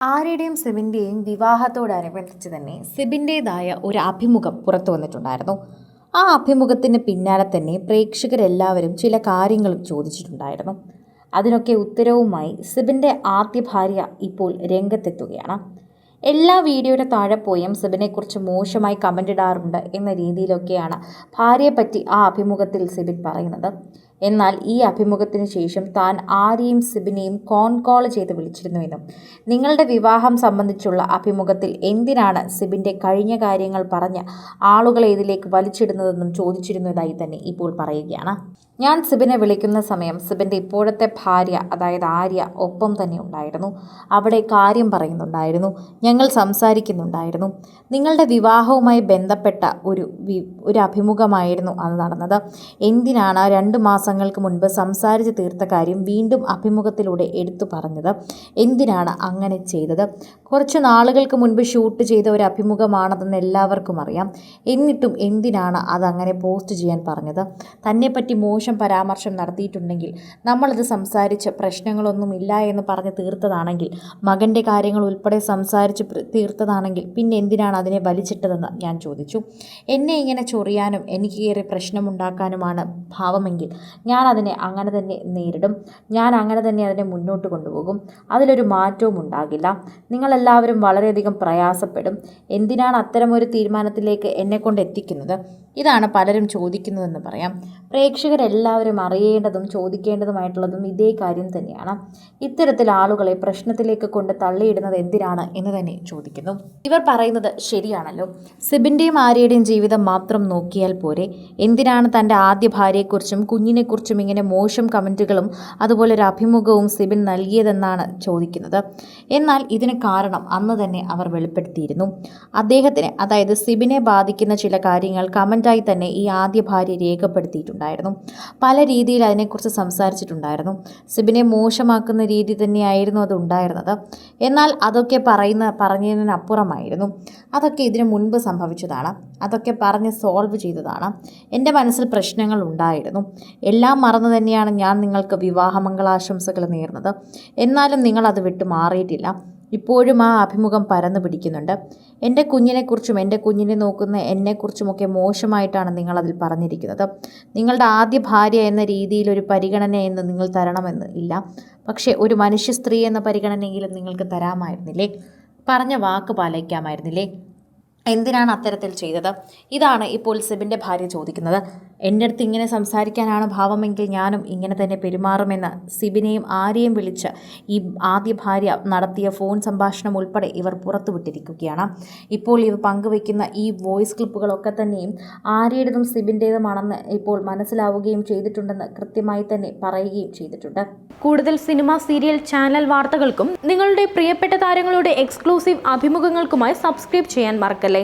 ആര്യയുടെയും സിബിന്റെയും വിവാഹത്തോടനുബന്ധിച്ച് തന്നെ സിബിന്റേതായ ഒരു അഭിമുഖം പുറത്തു വന്നിട്ടുണ്ടായിരുന്നു. ആ അഭിമുഖത്തിന് പിന്നാലെ തന്നെ പ്രേക്ഷകരെല്ലാവരും ചില കാര്യങ്ങളും ചോദിച്ചിട്ടുണ്ടായിരുന്നു. അതിനൊക്കെ ഉത്തരവുമായി സിബിന്റെ ആദ്യ ഭാര്യ ഇപ്പോൾ രംഗത്തെത്തുകയാണ്. എല്ലാ വീഡിയോയുടെ താഴെ പോയും സിബിനെക്കുറിച്ച് മോശമായി കമന്റ് ഇടാറുണ്ട് എന്ന രീതിയിലൊക്കെയാണ് ഭാര്യയെപ്പറ്റി ആ അഭിമുഖത്തിൽ സിബിൻ പറയുന്നത്. എന്നാൽ ഈ അഭിമുഖത്തിന് ശേഷം താൻ ആരെയും സിബിനെയും കോൺ കോൾ ചെയ്ത് വിളിച്ചിരുന്നുവെന്നും നിങ്ങളുടെ വിവാഹം സംബന്ധിച്ചുള്ള അഭിമുഖത്തിൽ എന്തിനാണ് സിബിന്റെ കഴിഞ്ഞ കാര്യങ്ങൾ പറഞ്ഞ് ആളുകളെ ഇതിലേക്ക് വലിച്ചിടുന്നതെന്നും ചോദിച്ചിരുന്നതായി തന്നെ ഇപ്പോൾ പറയുകയാണ്. ഞാൻ സിബിനെ വിളിക്കുന്ന സമയം സിബിന്റെ ഇപ്പോഴത്തെ ഭാര്യ അതായത് ആര്യ ഒപ്പം തന്നെ ഉണ്ടായിരുന്നു. അവിടെ കാര്യം പറയുന്നുണ്ടായിരുന്നു. ഞങ്ങൾ സംസാരിക്കുന്നുണ്ടായിരുന്നു. നിങ്ങളുടെ വിവാഹവുമായി ബന്ധപ്പെട്ട ഒരു ഒരു അഭിമുഖമായിരുന്നു അന്ന് നടന്നത്. എന്തിനാണ് രണ്ട് മാസങ്ങൾക്ക് മുൻപ് സംസാരിച്ച് തീർത്ത കാര്യം വീണ്ടും അഭിമുഖത്തിലൂടെ എടുത്തു പറഞ്ഞത് എന്തിനാണ് അങ്ങനെ ചെയ്തത്? കുറച്ച് നാളുകൾക്ക് മുൻപ് ഷൂട്ട് ചെയ്ത ഒരു അഭിമുഖമാണതെന്ന് എല്ലാവർക്കും അറിയാം. എന്നിട്ടും എന്തിനാണ് അതങ്ങനെ പോസ്റ്റ് ചെയ്യാൻ പറഞ്ഞത്? തന്നെപ്പറ്റി മോശം പരാമർശം നടത്തിയിട്ടുണ്ടെങ്കിൽ നമ്മളത് സംസാരിച്ച് പ്രശ്നങ്ങളൊന്നുമില്ല എന്ന് പറഞ്ഞ് തീർത്തതാണെങ്കിൽ മകന്റെ കാര്യങ്ങൾ ഉൾപ്പെടെ സംസാരിച്ച് തീർത്തതാണെങ്കിൽ പിന്നെ എന്തിനാണ് അതിനെ വലിച്ചിട്ടതെന്ന് ഞാൻ ചോദിച്ചു. എന്നെ ഇങ്ങനെ ചൊറിയാനും എനിക്ക് ഏറെ പ്രശ്നമുണ്ടാക്കാനുമാണ് ഭാവമെങ്കിൽ ഞാൻ അതിനെ അങ്ങനെ തന്നെ നേരിടും. ഞാൻ അങ്ങനെ തന്നെ അതിനെ മുന്നോട്ട് കൊണ്ടുപോകും. അതിലൊരു മാറ്റവും ഉണ്ടാകില്ല. നിങ്ങളെല്ലാവരും വളരെയധികം പ്രയാസപ്പെടും. എന്തിനാണ് അത്തരമൊരു തീരുമാനത്തിലേക്ക് എന്നെ കൊണ്ട് എത്തിക്കുന്നത്? ഇതാണ് പലരും ചോദിക്കുന്നതെന്ന് പറയാം. പ്രേക്ഷകരെല്ലാവരും അറിയേണ്ടതും ചോദിക്കേണ്ടതുമായിട്ടുള്ളതും ഇതേ കാര്യം തന്നെയാണ്. ഇത്തരത്തിൽ ആളുകളെ പ്രശ്നത്തിലേക്ക് കൊണ്ട് തള്ളിയിടുന്നത് എന്തിനാണ് എന്ന് തന്നെ ചോദിക്കുന്നു. ഇവർ പറയുന്നത് ശരിയാണല്ലോ. സിബിന്റെയും ആര്യയുടെയും ജീവിതം മാത്രം നോക്കിയാൽ പോരെ. എന്തിനാണ് തന്റെ ആദ്യ ഭാര്യയെക്കുറിച്ചും കുഞ്ഞിനെക്കുറിച്ചും ഇങ്ങനെ മോശം കമന്റുകളും അതുപോലെ ഒരു അഭിമുഖവും സിബിൻ നൽകിയതെന്നാണ് ചോദിക്കുന്നത്. എന്നാൽ ഇതിന് കാരണം അന്ന് തന്നെ അവർ വെളിപ്പെടുത്തിയിരുന്നു. അദ്ദേഹത്തിന് അതായത് സിബിനെ ബാധിക്കുന്ന ചില കാര്യങ്ങൾ കമന്റായി തന്നെ ഈ ആദ്യ ഭാര്യ രേഖപ്പെടുത്തിയിട്ടുണ്ടായിരുന്നു. പല രീതിയിൽ അതിനെക്കുറിച്ച് സംസാരിച്ചിട്ടുണ്ടായിരുന്നു. സിബിനെ മോശമാക്കുന്ന രീതി തന്നെയായിരുന്നു അത് ഉണ്ടായിരുന്നത്. എന്നാൽ അതൊക്കെ പറയുന്ന പറഞ്ഞതിനപ്പുറമായിരുന്നു. അതൊക്കെ ഇതിനു മുൻപ് സംഭവിച്ചതാണ്. അതൊക്കെ പറഞ്ഞ് സോൾവ് ചെയ്തതാണ്. എന്റെ മനസ്സിൽ പ്രശ്നങ്ങൾ ഉണ്ടായിരുന്നു. എല്ലാം മറന്നു തന്നെയാണ് ഞാൻ നിങ്ങൾക്ക് വിവാഹമംഗളാശംസകൾ നേർന്നത്. എന്നാലും നിങ്ങൾ അത് വിട്ടു മാറിയിട്ടില്ല. ഇപ്പോഴും ആ അഭിമുഖം പരന്നു പിടിക്കുന്നുണ്ട്. എന്റെ കുഞ്ഞിനെക്കുറിച്ചും എന്റെ കുഞ്ഞിനെ നോക്കുന്ന എന്നെക്കുറിച്ചുമൊക്കെ മോശമായിട്ടാണ് നിങ്ങളതിൽ പറഞ്ഞിരിക്കുന്നത്. നിങ്ങളുടെ ആദ്യ ഭാര്യ എന്ന രീതിയിൽ ഒരു പരിഗണന എന്ന് നിങ്ങൾ തരണമെന്ന് ഇല്ല. പക്ഷേ ഒരു മനുഷ്യ സ്ത്രീ എന്ന പരിഗണനയെങ്കിലും നിങ്ങൾക്ക് തരാമായിരുന്നില്ലേ? പറഞ്ഞ വാക്ക് പാലിക്കാമായിരുന്നില്ലേ? എന്തിനാണ് അത്തരത്തിൽ ചെയ്തത്? ഇതാണ് ഇപ്പോൾ സിബിന്റെ ഭാര്യ ചോദിക്കുന്നത്. എന്റെ അടുത്ത് ഇങ്ങനെ സംസാരിക്കാനാണ് ഭാവമെങ്കിൽ ഞാനും ഇങ്ങനെ തന്നെ പെരുമാറുമെന്ന് സിബിനെയും ആരെയും വിളിച്ച് ഈ ആദ്യ ഭാര്യ നടത്തിയ ഫോൺ സംഭാഷണം ഉൾപ്പെടെ ഇവർ പുറത്തുവിട്ടിരിക്കുകയാണ്. ഇപ്പോൾ ഇവർ പങ്കുവയ്ക്കുന്ന ഈ വോയിസ് ക്ലിപ്പുകളൊക്കെ തന്നെയും ആര്യയുടേതും സിബിന്റേതുമാണെന്ന് ഇപ്പോൾ മനസ്സിലാവുകയും ചെയ്തിട്ടുണ്ടെന്ന് കൃത്യമായി തന്നെ പറയുകയും ചെയ്തിട്ടുണ്ട്. കൂടുതൽ സിനിമ സീരിയൽ ചാനൽ വാർത്തകൾക്കും നിങ്ങളുടെ പ്രിയപ്പെട്ട താരങ്ങളുടെ എക്സ്ക്ലൂസീവ് അഭിമുഖങ്ങൾക്കുമായി സബ്സ്ക്രൈബ് ചെയ്യാൻ മറക്കല്ലേ?